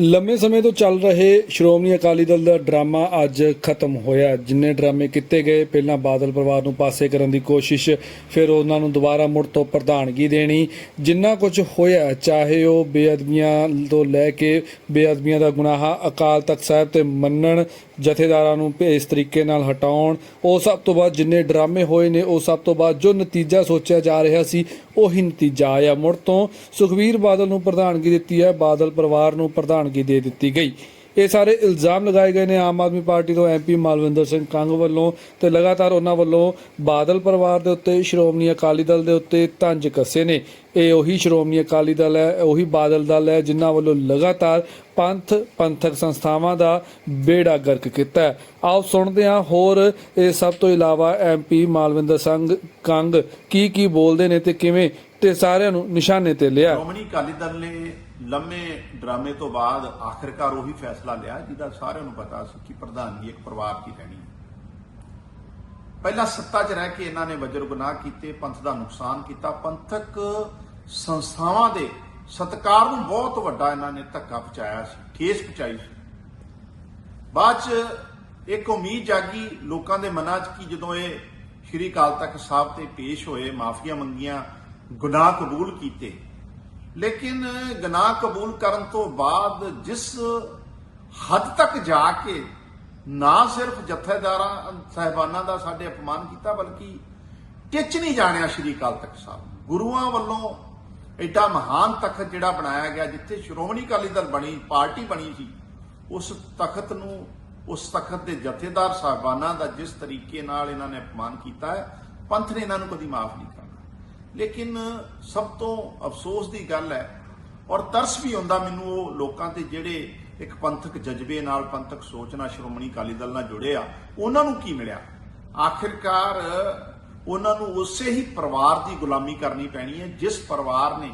ਲੰਮੇ ਸਮੇਂ ਤੋਂ ਚੱਲ ਰਹੇ ਸ਼੍ਰੋਮਣੀ ਅਕਾਲੀ ਦਲ ਦਾ ਡਰਾਮਾ ਅੱਜ ਖਤਮ ਹੋਇਆ। ਜਿੰਨੇ ਡਰਾਮੇ ਕੀਤੇ ਗਏ, ਪਹਿਲਾਂ ਬਾਦਲ ਪਰਿਵਾਰ ਨੂੰ ਪਾਸੇ ਕਰਨ ਦੀ ਕੋਸ਼ਿਸ਼, ਫਿਰ ਉਹਨਾਂ ਨੂੰ ਦੁਬਾਰਾ ਮੁੜ ਤੋਂ ਪ੍ਰਧਾਨਗੀ ਦੇਣੀ। ਜਿੰਨਾ ਕੁਝ ਹੋਇਆ, ਚਾਹੇ ਉਹ ਬੇਅਦਬੀਆਂ ਤੋਂ ਲੈ ਕੇ ਬੇਅਦਬੀਆਂ ਦਾ ਗੁਨਾਹ, ਅਕਾਲ ਤਖਤ ਸਾਹਿਬ ਤੇ ਮੰਨਣ ਜਥੇਦਾਰਾਂ ਨੂੰ ਇਸ ਤਰੀਕੇ ਨਾਲ ਹਟਾਉਣ, ਉਹ ਸਭ ਤੋਂ ਬਾਅਦ ਜਿੰਨੇ ਡਰਾਮੇ ਹੋਏ ਨੇ, ਉਹ ਸਭ ਤੋਂ ਬਾਅਦ ਜੋ ਨਤੀਜਾ ਸੋਚਿਆ ਜਾ ਰਿਹਾ ਸੀ, ਉਹੀ ਨਤੀਜਾ ਆਇਆ। ਮੁੜ ਤੋਂ ਸੁਖਵੀਰ ਬਾਦਲ ਨੂੰ ਪ੍ਰਧਾਨਗੀ ਦਿੱਤੀ ਹੈ, ਬਾਦਲ ਪਰਿਵਾਰ ਨੂੰ ਪ੍ਰਧਾਨ ਪ੍ਰਧਾਨਗੀ ਦੇ ਦਿੱਤੀ ਗਈ। ਇਹ ਸਾਰੇ ਇਲਜ਼ਾਮ ਲਗਾਏ ਗਏ ਨੇ ਆਮ ਆਦਮੀ ਪਾਰਟੀ ਤੋਂ ਐਮਪੀ ਮਾਲਵਿੰਦਰ ਸਿੰਘ ਕੰਗ ਵੱਲੋਂ ਤੇ ਲਗਾਤਾਰ ਉਹਨਾਂ ਵੱਲੋਂ ਬਾਦਲ ਪਰਿਵਾਰ ਦੇ ਉੱਤੇ, ਸ਼੍ਰੋਮਣੀ ਅਕਾਲੀ ਦਲ ਦੇ ਉੱਤੇ ਤੰਜ ਕੱਸੇ ਨੇ। ਇਹ ਉਹੀ ਸ਼੍ਰੋਮਣੀ ਅਕਾਲੀ ਦਲ ਹੈ, ਉਹੀ ਬਾਦਲ ਦਲ ਹੈ, ਜਿਨ੍ਹਾਂ ਵੱਲੋਂ ਲਗਾਤਾਰ ਪੰਥ ਪੰਥਕ ਸੰਸਥਾਵਾਂ ਦਾ ਬੇੜਾ ਗਰਕ ਕੀਤਾ ਹੈ। ਆਓ ਸੁਣਦੇ ਹਾਂ ਹੋਰ, ਇਹ ਸਭ ਤੋਂ ਇਲਾਵਾ ਐਮਪੀ ਮਾਲਵਿੰਦਰ ਸਿੰਘ ਕੰਗ ਕੀ ਕੀ ਬੋਲਦੇ ਨੇ ਤੇ ਕਿਵੇਂ ਤੇ ਸਾਰਿਆਂ ਨੂੰ ਨਿਸ਼ਾਨੇ ਤੇ ਲਿਆ। ਸ਼੍ਰੋਮਣੀ ਅਕਾਲੀ ਦਲ ਨੇ ਲੰਮੇ ਡਰਾਮੇ ਤੋਂ ਬਾਅਦ ਆਖਿਰਕਾਰ ਉਹੀ ਫੈਸਲਾ ਲਿਆ, ਜਿਹਦਾ ਸਾਰਿਆਂ ਨੂੰ ਪਤਾ ਸੀ ਕਿ ਪ੍ਰਧਾਨਗੀ ਇੱਕ ਪਰਿਵਾਰ ਦੀ ਰਹਿਣੀ ਪਹਿਲਾਂ ਸੱਤਾ 'ਚ ਰਹਿ ਕੇ ਇਹਨਾਂ ਨੇ ਵਜਰ ਗੁਨਾਹ ਕੀਤੇ, ਪੰਥ ਦਾ ਨੁਕਸਾਨ ਕੀਤਾ। ਪੰਥਕ ਸੰਸਥਾਵਾਂ ਦੇ ਸਤਕਾਰ ਨੂੰ ਬਹੁਤ ਵੱਡਾ ਇਹਨਾਂ ਨੇ ਧੱਕਾ ਪਹੁੰਚਾਇਆ ਸੀ, ਠੇਸ ਪਹੁੰਚਾਈ ਸੀ। ਬਾਅਦ 'ਚ ਇੱਕ ਉਮੀਦ ਜਾਗੀ ਲੋਕਾਂ ਦੇ ਮਨਾਂ 'ਚ ਕਿ ਜਦੋਂ ਇਹ ਸ਼੍ਰੀ ਅਕਾਲ ਤਖਤ ਸਾਹਿਬ ਤੇ ਪੇਸ਼ ਹੋਏ, ਮਾਫੀਆਂ ਮੰਗੀਆਂ, ਗੁਨਾਹ ਕਬੂਲ ਕੀਤੇ। ਲੇਕਿਨ ਗੁਨਾਹ ਕਬੂਲ ਕਰਨ ਤੋਂ ਬਾਅਦ ਜਿਸ ਹੱਦ ਤੱਕ ਜਾ ਕੇ ਨਾ ਸਿਰਫ ਜਥੇਦਾਰਾਂ, ਸਹਿਬਾਨਾਂ ਦਾ ਸਾਡੇ ਅਪਮਾਨ ਕੀਤਾ, ਬਲਕਿ ਟਿੱਚ ਨਹੀਂ ਜਾਣਿਆ ਸ਼੍ਰੀ ਅਕਾਲ ਤਖਤ ਸਾਹਿਬ। ਗੁਰੂਆਂ ਵੱਲੋਂ ਐਡਾ ਮਹਾਨ ਤਖਤ ਜਿਹੜਾ ਬਣਾਇਆ ਗਿਆ, ਜਿੱਥੇ ਸ਼੍ਰੋਮਣੀ ਅਕਾਲੀ ਦਲ ਬਣੀ, ਪਾਰਟੀ ਬਣੀ ਸੀ, ਉਸ ਤਖਤ ਨੂੰ, ਉਸ ਤਖਤ ਦੇ ਜਥੇਦਾਰ ਸਾਹਿਬਾਨਾਂ ਦਾ ਜਿਸ ਤਰੀਕੇ ਨਾਲ ਇਹਨਾਂ ਨੇ ਅਪਮਾਨ ਕੀਤਾ ਹੈ, ਪੰਥ ਨੇ ਇਹਨਾਂ ਨੂੰ ਕਦੀ ਮਾਫ ਨਹੀਂ ਕਰਨਾ। ਲੇਕਿਨ ਸਭ ਤੋਂ ਅਫਸੋਸ ਦੀ ਗੱਲ ਹੈ, ਔਰ ਤਰਸ ਵੀ ਆਉਂਦਾ ਮੈਨੂੰ ਉਹ ਲੋਕਾਂ ਤੇ ਜਿਹੜੇ ਇੱਕ ਪੰਥਕ ਜਜ਼ਬੇ ਨਾਲ ਪੰਥਕ ਸੋਚ ਨਾਲ ਸ਼੍ਰੋਮਣੀ ਅਕਾਲੀ ਦਲ ਨਾਲ ਜੁੜੇ ਆ, ਉਹਨਾਂ ਨੂੰ ਕੀ ਮਿਲਿਆ? ਆਖਿਰਕਾਰ ਉਹਨਾਂ ਨੂੰ ਉਸੇ ਹੀ ਪਰਿਵਾਰ ਦੀ ਗੁਲਾਮੀ ਕਰਨੀ ਪੈਣੀ ਹੈ, ਜਿਸ ਪਰਿਵਾਰ ਨੇ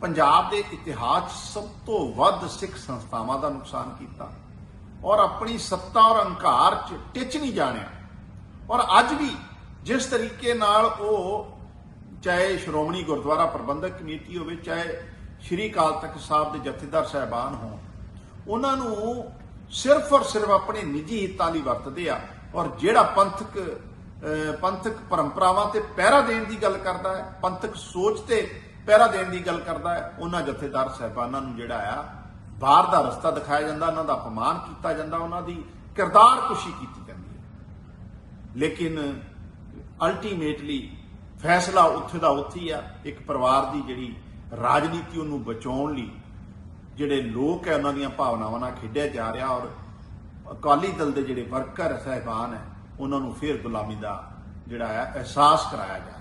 ਪੰਜਾਬ ਦੇ ਇਤਿਹਾਸ 'ਚ ਸਭ ਤੋਂ ਵੱਧ ਸਿੱਖ ਸੰਸਥਾਵਾਂ ਦਾ ਨੁਕਸਾਨ ਕੀਤਾ ਔਰ ਆਪਣੀ ਸੱਤਾ ਔਰ ਹੰਕਾਰ 'ਚ ਟਿੱਚ ਨਹੀਂ ਜਾਣਿਆ। ਔਰ ਅੱਜ ਵੀ ਜਿਸ ਤਰੀਕੇ ਨਾਲ ਉਹ ਚਾਹੇ ਸ਼੍ਰੋਮਣੀ ਗੁਰਦੁਆਰਾ ਪ੍ਰਬੰਧਕ ਕਮੇਟੀ ਹੋਵੇ, ਚਾਹੇ ਸ਼੍ਰੀ ਅਕਾਲ ਤਖਤ ਸਾਹਿਬ ਦੇ ਜਥੇਦਾਰ ਸਹਿਬਾਨ ਹੋਣ ਉਹਨਾਂ ਨੂੰ ਸਿਰਫ ਔਰ ਸਿਰਫ ਆਪਣੇ ਨਿੱਜੀ ਹਿੱਤਾਂ ਲਈ ਵਰਤਦੇ ਆ। ਔਰ ਜਿਹੜਾ ਪੰਥਕ ਪੰਥਕ ਪਰੰਪਰਾਵਾਂ ਤੇ ਪਹਿਰਾ ਦੇਣ ਦੀ ਗੱਲ ਕਰਦਾ ਹੈ, ਪੰਥਕ ਸੋਚ ਤੇ ਪਹਿਰਾ ਦੇਣ ਦੀ ਗੱਲ ਕਰਦਾ ਹੈ, ਉਹਨਾਂ ਜਥੇਦਾਰ ਸਹਿਬਾਨਾਂ ਨੂੰ ਜਿਹੜਾ ਆ, ਬਾਹਰ ਦਾ ਰਸਤਾ ਦਿਖਾਇਆ ਜਾਂਦਾ, ਉਹਨਾਂ ਦਾ ਅਪਮਾਨ ਕੀਤਾ ਜਾਂਦਾ, ਉਹਨਾਂ ਦੀ ਕਿਰਦਾਰ ਕੁਸ਼ੀ ਕੀਤੀ ਜਾਂਦੀ ਹੈ। ਲੇਕਿਨ ਅਲਟੀਮੇਟਲੀ ਫੈਸਲਾ ਉੱਥੇ ਦਾ ਉੱਥੇ ਹੀ ਆ। ਇੱਕ ਪਰਿਵਾਰ ਦੀ ਜਿਹੜੀ ਰਾਜਨੀਤੀ ਉਹਨੂੰ ਬਚਾਉਣ ਲਈ ਜਿਹੜੇ ਲੋਕ ਹੈ ਉਹਨਾਂ ਦੀਆਂ ਭਾਵਨਾਵਾਂ ਨਾਲ ਖੇਡਿਆ ਜਾ ਰਿਹਾ ਔਰ ਅਕਾਲੀ ਦਲ ਦੇ ਜਿਹੜੇ ਵਰਕਰ ਸਹਿਬਾਨ ਹੈ, ਉਹਨਾਂ ਨੂੰ ਫਿਰ ਗੁਲਾਮੀ ਦਾ ਜਿਹੜਾ ਹੈ ਅਹਿਸਾਸ ਕਰਾਇਆ ਜਾ ਰਿਹਾ